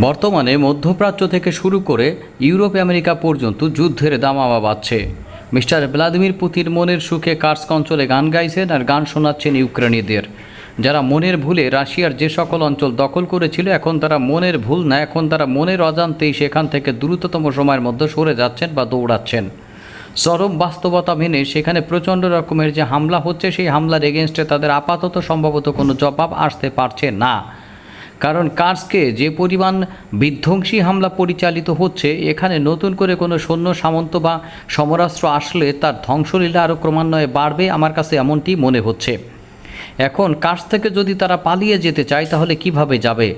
বর্তমানে মধ্যপ্রাচ্য থেকে শুরু করে ইউরোপ আমেরিকা পর্যন্ত যুদ্ধের দামামা বাড়ছে। মিস্টার ভ্লাদিমির পুতিন মনের সুখে কার্স অঞ্চলে গান গাইছেন আর গান শোনাচ্ছেন ইউক্রেনীয়দের যারা মনের ভুলে রাশিয়ার যে সকল অঞ্চল দখল করেছিল, এখন তারা মনের ভুল না, এখন তারা মনের অজান্তেই সেখান থেকে দ্রুততম সময়ের মধ্যে সরে যাচ্ছেন বা দৌড়াচ্ছেন। চরম বাস্তবতা মেনে সেখানে প্রচণ্ড রকমের যে হামলা হচ্ছে, সেই হামলার এগেনস্টে তাদের আপাতত সম্ভবত কোনো জবাব আসতে পারছে না। কারণ কার্সকে যে পরিমাণ বিধ্বংসী হামলা পরিচালিত হচ্ছে, এখানে নতুন করে কোনো সৈন্য, সামন্ত বা সমরাস্ত্র আসলে তার ধ্বংসলীলা আরও ক্রমান্বয়ে বাড়বে আমার কাছে এমনটি মনে হচ্ছে। এখন কার্স থেকে যদি তারা পালিয়ে যেতে চায়, তাহলে কীভাবে যাবে?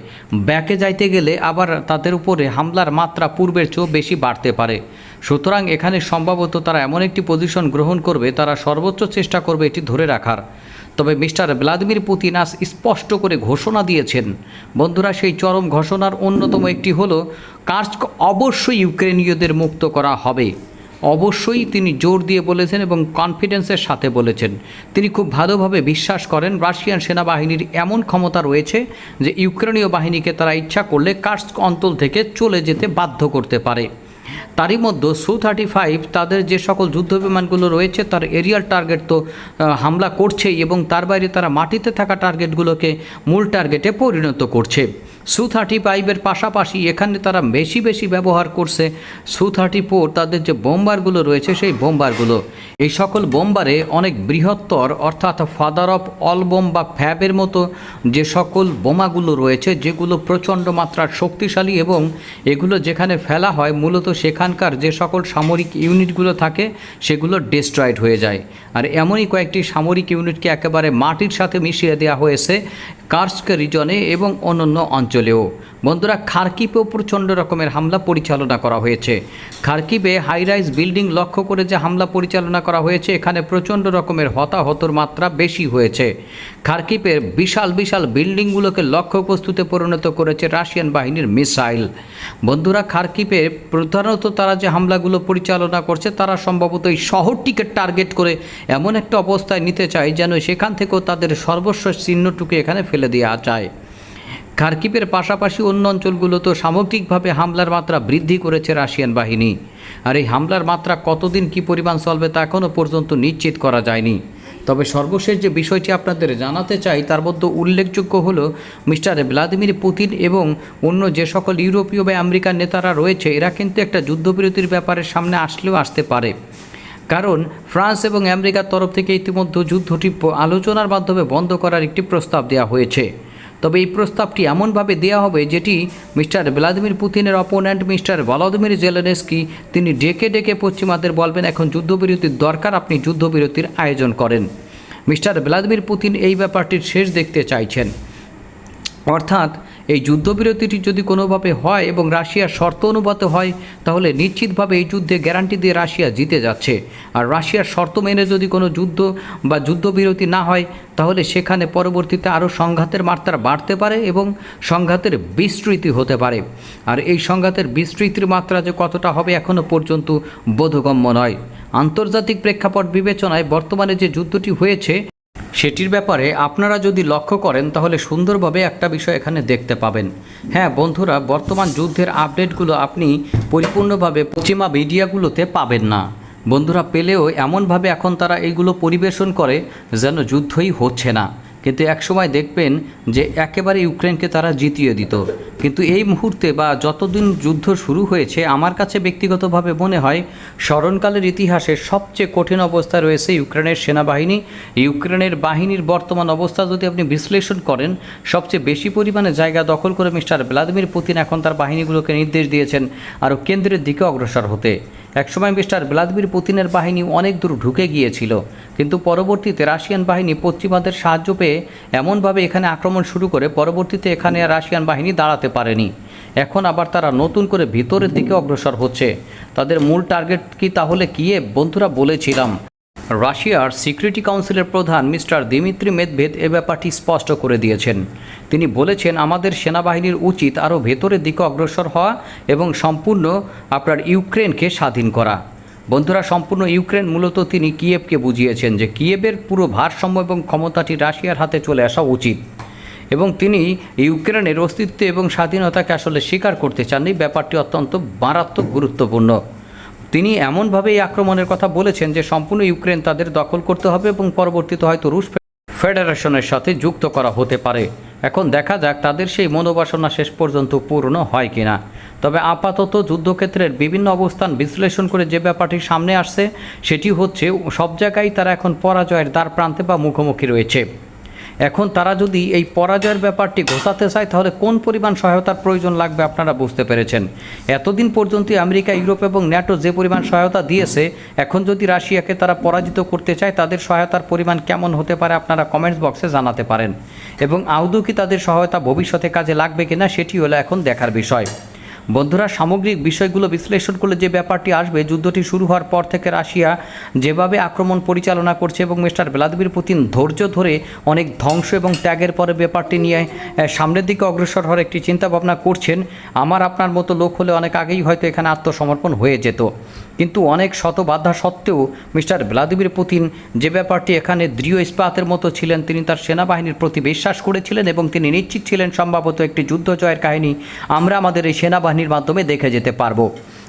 ব্যাকে যাইতে গেলে আবার তাদের উপরে হামলার মাত্রা পূর্বের চেয়েও বেশি বাড়তে পারে। সুতরাং এখানে সম্ভবত তারা এমন একটি পজিশন গ্রহণ করবে, তারা সর্বোচ্চ চেষ্টা করবে এটি ধরে রাখার। তবে মিস্টার ভ্লাদিমির পুতিন আজ স্পষ্ট করে ঘোষণা দিয়েছেন। বন্ধুরা, সেই চরম ঘোষণার অন্যতম একটি হল, কার্স্ক অবশ্যই ইউক্রেনীয়দের মুক্ত করা হবে। অবশ্যই তিনি জোর দিয়ে বলেছেন এবং কনফিডেন্সের সাথে বলেছেন। তিনি খুব ভালোভাবে বিশ্বাস করেন, রাশিয়ান সেনাবাহিনীর এমন ক্ষমতা রয়েছে যে ইউক্রেনীয় বাহিনীকে তারা ইচ্ছা করলে কার্স্ক অঞ্চল থেকে চলে যেতে বাধ্য করতে পারে। তারই মধ্যে সু থার্টি ফাইভ তাদের যে সকল যুদ্ধ বিমানগুলো রয়েছে, তার এরিয়াল টার্গেট তো হামলা করছেই এবং তার বাইরে তারা মাটিতে থাকা টার্গেটগুলোকে মূল টার্গেটে পরিণত করছে। সু থার্টি ফাইভের পাশাপাশি এখানে তারা বেশি বেশি ব্যবহার করছে। সু থার্টি ফোর তাদের যে বোম্বারগুলো রয়েছে, সেই বোম্বারগুলো। এই সকল বোম্বারে অনেক বৃহত্তর, অর্থাৎ ফাদার অফ অল বোম বা ফ্যাবের মতো যে সকল বোমাগুলো রয়েছে, যেগুলো প্রচণ্ড মাত্রার শক্তিশালী এবং এগুলো যেখানে ফেলা হয়, মূলত সেখানকার যে সকল সামরিক ইউনিটগুলো থাকে, সেগুলো ডিস্ট্রয়েড হয়ে যায়। আর এমনই কয়েকটি সামরিক ইউনিটকে একেবারে মাটির সাথে মিশিয়ে দেওয়া হয়েছে কার্স্ক রিজনে এবং অন্যান্য অঞ্চলেও বন্ধুরা খার্কিপেও প্রচণ্ড রকমের হামলা পরিচালনা করা হয়েছে। খার্কিপে হাইরাইজ বিল্ডিং লক্ষ্য করে যে হামলা পরিচালনা করা হয়েছে, এখানে প্রচণ্ড রকমের হতাহতর মাত্রা বেশি হয়েছে। খার্কিপের বিশাল বিশাল বিল্ডিংগুলোকে লক্ষ্য বস্তুতে পরিণত করেছে রাশিয়ান বাহিনীর মিসাইল। বন্ধুরা, খার্কিপে প্রধানত তারা যে হামলাগুলো পরিচালনা করছে, তারা সম্ভবত এই শহরটিকে টার্গেট করে এমন একটা অবস্থায় নিতে চায় যেন সেখান থেকেও তাদের সর্বস্ব চিহ্নটুকু এখানে ফেলে দেওয়া যায়। খার্কিপের পাশাপাশি অন্য অঞ্চলগুলোতেও সামগ্রিকভাবে হামলার মাত্রা বৃদ্ধি করেছে রাশিয়ান বাহিনী। আর এই হামলার মাত্রা কতদিন কী পরিমাণ চলবে তা এখনও পর্যন্ত নিশ্চিত করা যায়নি। তবে সর্বশেষ যে বিষয়টি আপনাদের জানাতে চাই, তার মধ্যে উল্লেখযোগ্য হল মিস্টার ভ্লাদিমির পুতিন এবং অন্য যে সকল ইউরোপীয় বা আমেরিকার নেতারা রয়েছে, এরা কিন্তু একটা যুদ্ধবিরতির ব্যাপারে সামনে আসলেও আসতে পারে। কারণ ফ্রান্স এবং আমেরিকার তরফ থেকে ইতিমধ্যে যুদ্ধটি আলোচনার মাধ্যমে বন্ধ করার একটি প্রস্তাব দেওয়া হয়েছে। তবে এই প্রস্তাবটি এমনভাবে দেওয়া হবে যেটি মিস্টার ভ্লাদিমির পুতিনের অপোনেন্ট মিস্টার ভলাদিমির জেলেনেস্কি, তিনি ডেকে ডেকে পশ্চিমাদের বলবেন, এখন যুদ্ধবিরতির দরকার, আপনি যুদ্ধবিরতির আয়োজন করেন। মিস্টার ভ্লাদিমির পুতিন এই ব্যাপারটির শেষ দেখতে চাইছেন। অর্থাৎ এই যুদ্ধবিরতিটি যদি কোনোভাবে হয় এবং রাশিয়ার শর্ত অনুপাত হয়, তাহলে নিশ্চিতভাবে এই যুদ্ধে গ্যারান্টি দিয়ে রাশিয়া জিতে যাচ্ছে। আর রাশিয়ার শর্ত মেনে যদি কোনো যুদ্ধ বা যুদ্ধবিরতি না হয়, তাহলে সেখানে পরবর্তীতে আরও সংঘাতের মাত্রা বাড়তে পারে এবং সংঘাতের বিস্তৃতি হতে পারে। আর এই সংঘাতের বিস্তৃতির মাত্রা যে কতটা হবে এখনও পর্যন্ত বোধগম্য নয়। আন্তর্জাতিক প্রেক্ষাপট বিবেচনায় বর্তমানে যে যুদ্ধটি হয়েছে সেটির ব্যাপারে আপনারা যদি লক্ষ্য করেন, তাহলে সুন্দরভাবে একটা বিষয় এখানে দেখতে পাবেন। হ্যাঁ বন্ধুরা, বর্তমান যুদ্ধের আপডেটগুলো আপনি পরিপূর্ণভাবে পশ্চিমা মিডিয়াগুলোতে পাবেন না। বন্ধুরা, পেলেও এমনভাবে এখন তারা এইগুলো পরিবেশন করে যেন যুদ্ধই হচ্ছে না। কিন্তু একসময় দেখবেন যে একেবারে ইউক্রেনকে তারা জিতিয়ে দিত। কিন্তু এই মুহূর্তে বা যতদিন যুদ্ধ শুরু হয়েছে, আমার কাছে ব্যক্তিগতভাবে মনে হয় স্মরণকালের ইতিহাসে সবচেয়ে কঠিন অবস্থা রয়েছে ইউক্রেনের সেনাবাহিনী। ইউক্রেনের বাহিনীর বর্তমান অবস্থা যদি আপনি বিশ্লেষণ করেন, সবচেয়ে বেশি পরিমাণে জায়গা দখল করে মিস্টার ভ্লাদিমির পুতিন এখন তার বাহিনীগুলোকে নির্দেশ দিয়েছেন আরও কেন্দ্রের দিকে অগ্রসর হতে। একসময় মিস্টার ভ্লাদিমির পুতিনের বাহিনী অনেক দূর ঢুকে গিয়েছিল, কিন্তু পরবর্তীতে রাশিয়ান বাহিনী পশ্চিমাদের সাহায্য পেয়ে এমনভাবে এখানে আক্রমণ শুরু করে পরবর্তীতে এখানে রাশিয়ান বাহিনী দাঁড়াতে পারেনি। এখন আবার তারা নতুন করে ভিতরের দিকে অগ্রসর হচ্ছে। তাদের মূল টার্গেট কি তাহলে কিয়ে? বন্ধুরা বলেছিলাম। রাশিয়ার সিকিউরিটি কাউন্সিলের প্রধান মিস্টার দিমিত্রি মেদভেদ এ ব্যাপারটি স্পষ্ট করে দিয়েছেন। তিনি বলেছেন, আমাদের সেনাবাহিনীর উচিত আরও ভেতরের দিকে অগ্রসর হওয়া এবং সম্পূর্ণ আপনার ইউক্রেনকে স্বাধীন করা। বন্ধুরা, সম্পূর্ণ ইউক্রেন মূলত তিনি কিয়েভকে বুঝিয়েছেন যে কিয়েভের পুরো ভারসাম্য এবং ক্ষমতাটি রাশিয়ার হাতে চলে আসা উচিত। এবং তিনি ইউক্রেনের অস্তিত্ব এবং স্বাধীনতাকে আসলে স্বীকার করতে চাননি। ব্যাপারটি অত্যন্ত মারাত্মক গুরুত্বপূর্ণ। তিনি এমনভাবে এই আক্রমণের কথা বলেছেন যে সম্পূর্ণ ইউক্রেন তাদের দখল করতে হবে এবং পরবর্তীতে হয়তো রুশ ফেডারেশনের সাথে যুক্ত করা হতে পারে। এখন দেখা যাক তাদের সেই মনোবাসনা শেষ পর্যন্ত পূর্ণ হয় কিনা। তবে আপাতত যুদ্ধক্ষেত্রের বিভিন্ন অবস্থান বিশ্লেষণ করে যে ব্যাপারটি সামনে আসছে, সেটি হচ্ছে সব জায়গায় তারা এখন পরাজয়ের দ্বার প্রান্তে বা মুখোমুখি রয়েছে। এখন তারা যদি এই পরাজয়ের ব্যাপারটি ঘোষাতে চায়, তাহলে কোন পরিমাণ সহায়তার প্রয়োজন লাগবে আপনারা বুঝতে পেরেছেন। এতদিন পর্যন্ত আমেরিকা, ইউরোপ এবং ন্যাটো যে পরিমাণ সহায়তা দিয়েছে, এখন যদি রাশিয়াকে তারা পরাজিত করতে চায়, তাদের সহায়তার পরিমাণ কেমন হতে পারে আপনারা কমেন্টস বক্সে জানাতে পারেন। এবং আদৌ কি তাদের সহায়তা ভবিষ্যতে কাজে লাগবে কিনা, সেটি হলো এখন দেখার বিষয়। বন্ধুরা, সামগ্রিক বিষয়গুলো বিশ্লেষণ করলে যে ব্যাপারটি আসবে, যুদ্ধটি শুরু হওয়ার পর থেকে রাশিয়া যেভাবে আক্রমণ পরিচালনা করছে এবং মিস্টার ভ্লাদিমির পুতিন ধৈর্য ধরে অনেক ধ্বংস এবং ত্যাগের পরে ব্যাপারটি নিয়ে সামনের দিকে অগ্রসর হওয়ার একটি চিন্তা ভাবনা করছেন। আমার আপনার মতো লোক হলে অনেক আগেই হয়তো এখানে আত্মসমর্পণ হয়ে যেত। কিন্তু অনেক শত বাধা সত্ত্বেও মিস্টার ভ্লাদিমির পুতিন যে ব্যাপারটি এখানে দৃঢ় ইস্পাতের মতো ছিলেন, তিনি তার সেনাবাহিনীর প্রতি বিশ্বাস করেছিলেন এবং তিনি নিশ্চিত ছিলেন সম্ভবত একটি যুদ্ধ জয়ের কাহিনী। আমরা আমাদের এই সেনাবাহিনীর মাধ্যমে দেখে যেতে পারব।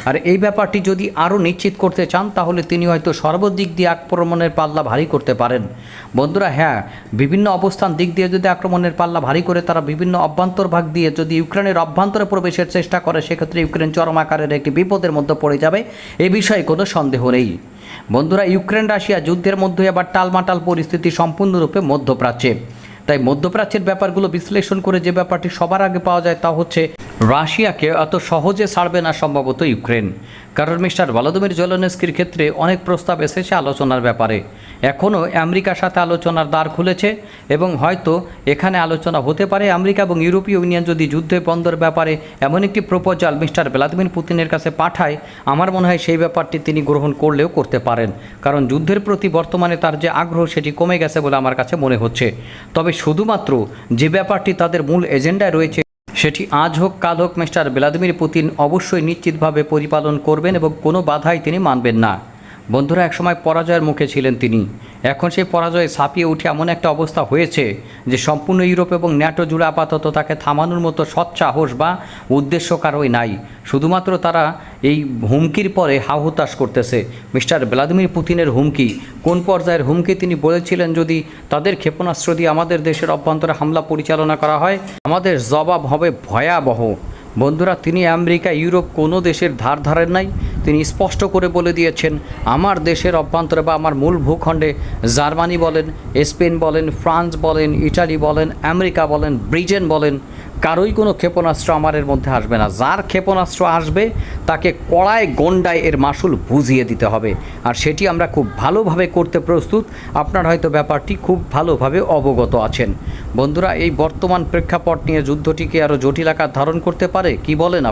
আর এই ব্যাপারটি যদি আরও নিশ্চিত করতে চান, তাহলে তিনি হয়তো সর্বদিক দিয়ে আক্রমণের পাল্লা ভারী করতে পারেন। বন্ধুরা হ্যাঁ বিভিন্ন অবস্থান দিক দিয়ে যদি আক্রমণের পাল্লা ভারী করে তারা বিভিন্ন অভ্যন্তর ভাগ দিয়ে যদি ইউক্রেনের অভ্যন্তরে প্রবেশের চেষ্টা করে, সেক্ষেত্রে ইউক্রেন চরম আকারের একটি বিপদের মধ্যে পড়ে যাবে। এ বিষয়ে কোনো সন্দেহ নেই। বন্ধুরা, ইউক্রেন রাশিয়া যুদ্ধের মধ্যে আবার টালমাটাল পরিস্থিতি সম্পূর্ণরূপে মধ্যপ্রাচ্যে। তাই মধ্যপ্রাচ্যের ব্যাপারগুলো বিশ্লেষণ করে যে ব্যাপারটি সবার আগে পাওয়া যায় তা হচ্ছে রাশিয়াকে অত সহজে ছাড়বে না সম্ভবত ইউক্রেন। কারণ মিস্টার ভলাদিমির জেলেনস্কির ক্ষেত্রে অনেক প্রস্তাব এসেছে আলোচনার ব্যাপারে। এখনও আমেরিকার সাথে আলোচনার দ্বার খুলেছে এবং হয়তো এখানে আলোচনা হতে পারে আমেরিকা এবং ইউরোপীয় ইউনিয়ন যদি যুদ্ধে বন্ধের ব্যাপারে এমন একটি প্রপোজাল মিস্টার ভ্লাদিমির পুতিনের কাছে পাঠায়, আমার মনে হয় সেই ব্যাপারটি তিনি গ্রহণ করলেও করতে পারেন। কারণ যুদ্ধের প্রতি বর্তমানে তার যে আগ্রহ সেটি কমে গেছে বলে আমার কাছে মনে হচ্ছে। তবে শুধুমাত্র যে ব্যাপারটি তাদের মূল এজেন্ডায় রয়েছে সেটি আজ হোক, কাল হোক, মিস্টার ভ্লাদিমির পুতিন অবশ্যই নিশ্চিতভাবে পরিপালন করবেন এবং কোনো বাধাই তিনি মানবেন না। বন্ধুরা, একসময় পরাজয়ের মুখে ছিলেন তিনি। এখন সেই পরাজয়ে ছাপিয়ে উঠে এমন একটা অবস্থা হয়েছে যে সম্পূর্ণ ইউরোপ এবং ন্যাটো জুড়ে আপাতত তাকে থামানোর মতো সৎসাহস বা উদ্দেশ্য কারোই নাই। শুধুমাত্র তারা এই হুমকির পরে হাহুতাশ করতেছে। মিস্টার ভ্লাদিমির পুতিনের হুমকি, কোন পর্যায়ের হুমকি তিনি বলেছিলেন যদি তাদের ক্ষেপণাস্ত্র দিয়ে আমাদের দেশের অভ্যন্তরে হামলা পরিচালনা করা হয়? আমাদের জবাব হবে ভয়াবহ। বন্ধুরা, তিনি আমেরিকা, ইউরোপ কোনো দেশের ধার ধারেন নাই। তিনি স্পষ্ট করে বলে দিয়েছেন, আমার দেশের অভ্যন্তরে বা আমার মূল ভূখণ্ডে জার্মানি বলেন, স্পেন বলেন, ফ্রান্স বলেন, ইটালি বলেন, আমেরিকা বলেন, ব্রিটেন বলেন, কারোই কোনো ক্ষেপণাস্ত্র আমার এর মধ্যে আসবে না। যার ক্ষেপণাস্ত্র আসবে, তাকে কড়ায় গন্ডায় এর মাসুল বুঝিয়ে দিতে হবে। আর সেটি আমরা খুব ভালোভাবে করতে প্রস্তুত। আপনার হয়তো ব্যাপারটি খুব ভালোভাবে অবগত আছেন। বন্ধুরা, এই বর্তমান প্রেক্ষাপট নিয়ে যুদ্ধটিকে আরও জটিল আকার ধারণ করতে পারে? কি বলেন